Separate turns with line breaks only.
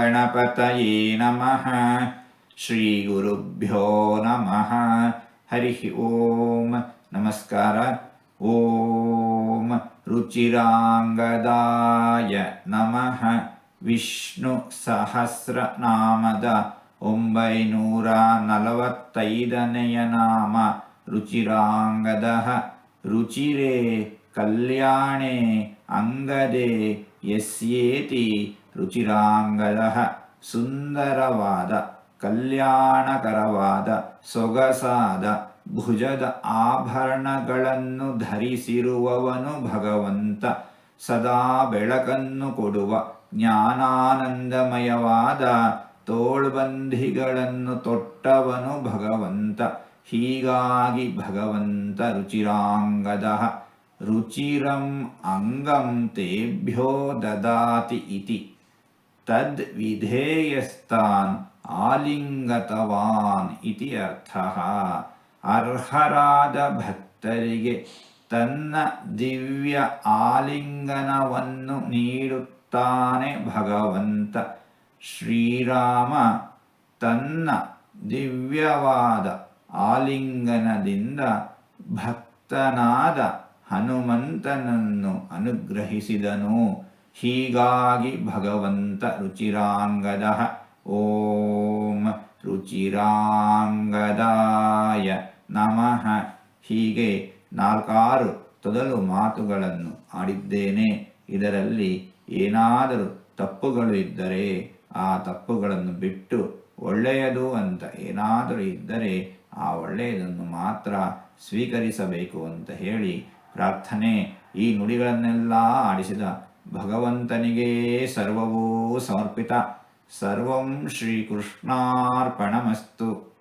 ಗಣಪತಯೇ ನಮಃ ಶ್ರೀಗುರುಭ್ಯೋ ನಮಃ ಹರಿ ಓಂ ನಮಸ್ಕಾರ ಓಂ ರುಚಿರಾಂಗದಾಯ ನಮಃ ವಿಷ್ಣು ಸಹಸ್ರನಾಮದ ಒಂಬೈನೂರ ನಲವತ್ತೈದನೆಯ ನಾಮ ರುಚಿರಾಂಗದ ರುಚಿರೇ ಕಲ್ಯಾಣೆ ಅಂಗದೆ ಯಸ್ಯೇತಿ ರುಚಿರಾಂಗದ ಸುಂದರವಾದ, ಕಲ್ಯಾಣಕರವಾದ, ಸೊಗಸಾದ, ಭುಜದ ಆಭರಣಗಳನ್ನು ಧರಿಸಿರುವವನು ಭಗವಂತ. ಸದಾ ಬೆಳಕನ್ನು ಕೊಡುವ, ಜ್ಞಾನಾನಂದಮಯವಾದ ತೋಳ್ಬಂಧಿಗಳನ್ನು ತೊಟ್ಟವನು ಭಗವಂತ. ಹೀಗಾಗಿ ಭಗವಂತ ರುಚಿರಾಂಗದ, ರುಚಿರಂ ಅಂಗಂ ತೇಭ್ಯೋ ದದಾತಿ ಇತಿ. ತದ್ ವಿಧೇಯಸ್ತಾನ್ ಆಲಿಂಗತವಾನ್ ಇತಿ ಅರ್ಥ ಅರ್ಹರಾದ ಭಕ್ತರಿಗೆ ತನ್ನ ದಿವ್ಯ ಆಲಿಂಗನವನ್ನು ನೀಡುತ್ತಾನೆ ಭಗವಂತ। ಶ್ರೀರಾಮ ತನ್ನ ದಿವ್ಯವಾದ ಆಲಿಂಗನದಿಂದ ಭಕ್ತನಾದ ಹನುಮಂತನನ್ನು ಅನುಗ್ರಹಿಸಿದನು। ಹೀಗಾಗಿ ಭಗವಂತ ರುಚಿರಾಂಗದ. ಓಂ ರುಚಿರಾಂಗದಾಯ ನಮಃ. ಹೀಗೆ ನಾಲ್ಕಾರು ತೊದಲು ಮಾತುಗಳನ್ನು ಆಡಿದ್ದೇನೆ. ಇದರಲ್ಲಿ ಏನಾದರೂ ತಪ್ಪುಗಳು ಇದ್ದರೆ ಆ ತಪ್ಪುಗಳನ್ನು ಬಿಟ್ಟು ಒಳ್ಳೆಯದು ಅಂತ ಏನಾದರೂ ಇದ್ದರೆ ಆ ಒಳ್ಳೆಯದನ್ನು ಮಾತ್ರ ಸ್ವೀಕರಿಸಬೇಕು ಅಂತ ಹೇಳಿ ಪ್ರಾರ್ಥನೆ ಈ ನುಡಿಗಳನ್ನೆಲ್ಲ ಆಡಿಸಿದ ಭಗವಂತನಿಗೇ ಸರ್ವವೂ ಸಮರ್ಪಿತ ಸರ್ವಂ ಶ್ರೀಕೃಷ್ಣಾರ್ಪಣಮಸ್ತು